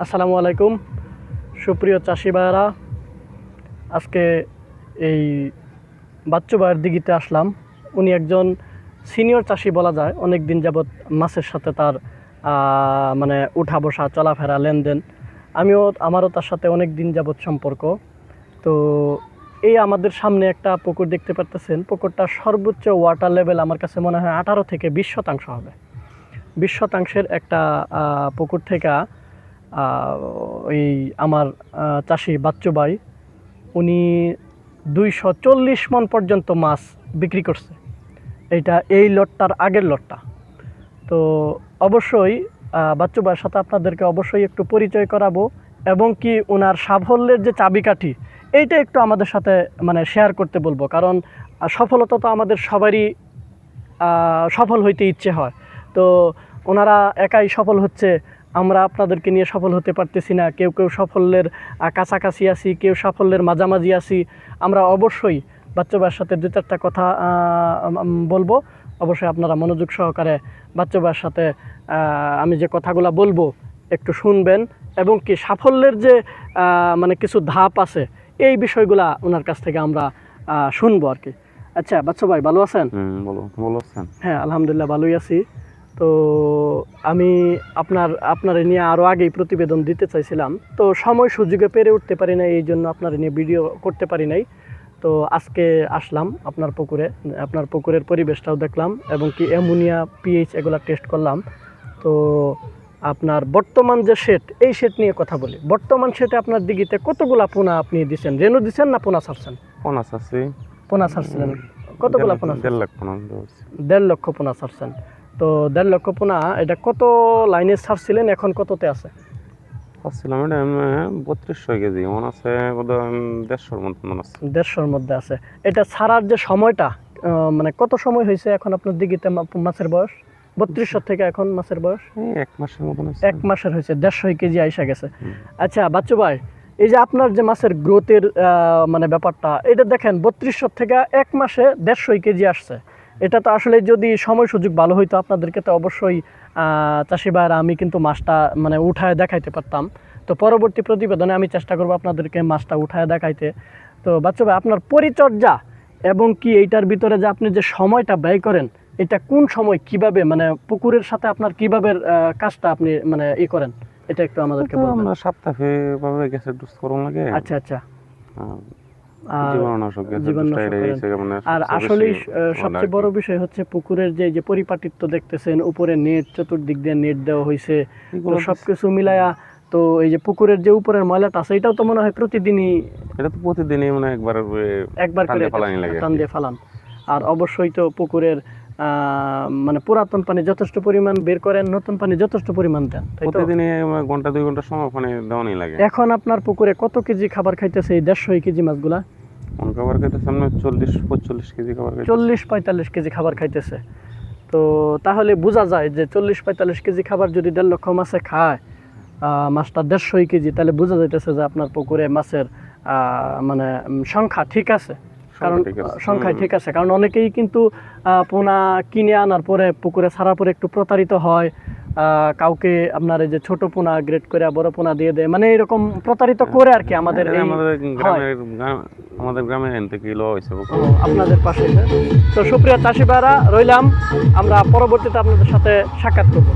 আসসালামু আলাইকুম। সুপ্রিয় চাষি ভাইয়েরা, আজকে এই বাচ্চু ভাইয়ের দিঘিতে আসলাম। উনি একজন সিনিয়র চাষি বলা যায়। অনেক দিন যাবৎ মাছের সাথে তার মানে উঠা বসা চলাফেরা, লেনদেন, আমিও, আমারও তার সাথে অনেক দিন যাবৎ সম্পর্ক। তো এই আমাদের সামনে একটা পুকুর দেখতে পারতেছেন। পুকুরটার সর্বোচ্চ ওয়াটার লেভেল আমার কাছে মনে হয় আঠারো থেকে বিশ শতাংশ হবে। বিশ শতাংশের একটা পুকুর থেকে ওই আমার চাষি বাচ্চু ভাই, উনি দুইশো চল্লিশ মন পর্যন্ত মাছ বিক্রি করছে। এইটা এই লটটার আগের লটটা। তো অবশ্যই বাচ্চু ভাইয়ের সাথে আপনাদেরকে অবশ্যই একটু পরিচয় করাবো এবং কি ওনার সাফল্যের যে চাবিকাঠি, এইটা একটু আমাদের সাথে মানে শেয়ার করতে বলব। কারণ সফলতা তো আমাদের সবারই সফল হইতে ইচ্ছে হয়। তো ওনারা একাই সফল হচ্ছে আমরা আপনাদেরকে নিয়ে সফল হতে পারতেছি না। কেউ কেউ সাফল্যের কাছাকাছি আছি কেউ সাফল্যের মাঝামাঝি আছি। আমরা অবশ্যই বাচ্চাবার সাথে দু চারটা কথা বলব। অবশ্যই আপনারা মনোযোগ সহকারে বাচ্চাবার সাথে আমি যে কথাগুলো বলব একটু শুনবেন এবং কি সাফল্যের যে মানে কিছু ধাপ আছে এই বিষয়গুলা ওনার কাছ থেকে আমরা শুনব আর কি। আচ্ছা বাচ্চা ভাই ভালো আছেন। হ্যাঁ আলহামদুলিল্লাহ ভালোই আছি। তো আমি আপনার আপনার নিয়ে আরও আগেই প্রতিবেদন দিতে চাইছিলাম। তো সময় সুযোগে পেরে উঠতে পারি না এই জন্য আপনার নিয়ে ভিডিও করতে পারি নাই। তো আজকে আসলাম আপনার পুকুরে আপনার পুকুরের পরিবেশটাও দেখলাম এবং কি অ্যামোনিয়া পিএইচ এগুলো টেস্ট করলাম। তো আপনার বর্তমান যে সেট এই সেট নিয়ে কথা বলি। বর্তমান সেটে আপনার দিঘিতে কতগুলা পোনা আপনি দিচ্ছেন রেনু দিচ্ছেন না পোনা ছাড়ছেন? পোনা আছে পোনা ছাড়ছিলেন। কতগুলা পোনা দেড় লক্ষ আছে। দেড় লক্ষ পোনা ছাড়ছেন। তো দেড় লক্ষ পোনা এটা কত লাইনে ছাড়ছিলেন এখন কততে আছে? পাচ্ছিলাম এটা বত্রিশশো কেজি মনে আছে বোধহয় দেড়শোর মতন মনে আছে দেড়শোর মধ্যে আছে। এটা ছাড়ার যে সময়টা মানে কত সময় হয়েছে এখন আপনার দিঘিতে মাছের বয়স? বত্রিশশো থেকে এখন মাছের বয়স? এক মাসের মতন এক মাসের হয়েছে দেড়শো কেজি আইসা গেছে। আচ্ছা বাচ্চু ভাই এই যে আপনার যে মাছের গ্রোথের মানে ব্যাপারটা এটা দেখেন বত্রিশশো থেকে এক মাসে দেড়শো কেজি আসছে। এটা তো আসলে যদি সময় সুযোগ ভালো হইতো আপনাদেরকে তো অবশ্যই চাষি ভাইরা আমি কিন্তু মাছটা মানে উঠায় দেখাইতে পারতাম। তো পরবর্তী প্রতিবেদনে আমি চেষ্টা করব আপনাদেরকে মাছটা উঠায় দেখাইতে। তো বাচ্চা ভাই আপনার পরিচর্যা এবং কি এইটার ভিতরে যে আপনি যে সময়টা ব্যয় করেন এটা কোন সময় কীভাবে মানে পুকুরের সাথে আপনার কীভাবে কাজটা আপনি মানে ই করেন? এটা একটু আমাদেরকে বলবেন। আমরা সপ্তাহে ভাবে গ্যাসের ডোজ করুন লাগে। আচ্ছা আচ্ছা। আর আর সবচেয়ে বড় বিষয় হচ্ছে পুকুরের যে যে পরিপাটিত্ব দেখতেছেন উপরে নেট চতুর্দিক দিয়ে নেট দেওয়া হয়েছে সবকিছু মিলায়া তো এই যে পুকুরের যে উপরের ময়লাটা আছে এটাও তো মনে হয় প্রতিদিনই এটা তো প্রতিদিনই মনে হয় একবার একবার করে ফালান। আর অবশ্যই তো পুকুরের মানে পুরাতন পানি যথেষ্ট পরিমাণ বের করেন নতুন পানি যথেষ্ট পরিমাণ দেন মানে ঘণ্টা দুই ঘণ্টা সময় ওখানে দেওয়ানি লাগে। এখন আপনার পুকুরে কত কেজি খাবার খাইতেছে এই দেড়শো কেজি মাছগুলা? খাবার খেতে সামনে চল্লিশ পঁয়তাল্লিশ কেজি খাবার চল্লিশ পঁয়তাল্লিশ কেজি খাবার খাইতেছে। তো তাহলে বোঝা যায় যে চল্লিশ পঁয়তাল্লিশ কেজি খাবার যদি দেড় লক্ষ মাছে খায় মাছটা দেড়শোই কেজি তাহলে বোঝা যাইতেছে যে আপনার পুকুরে মাছের মানে সংখ্যা ঠিক আছে। কারণ। সংখ্যায় ঠিক আছে। কারণ অনেকেই কিন্তু পোনা কিনে আনার পরে পুকুরে ছাড়ার পরে একটু প্রতারিত হয়। কাউকে আপনার এই যে ছোট পোনা গ্রেড করে বড় পোনা দিয়ে দেয়। মানে এরকম প্রতারিত করে আর কি আমাদের আমাদের হয়। গ্রাম- আমাদের গ্রামে লওয়া হয়েছে আপনাদের পাশে। তো সুপ্রিয় চাষি ভাইরা রইলাম। আমরা পরবর্তীতে আপনাদের সাথে সাক্ষাৎ করব।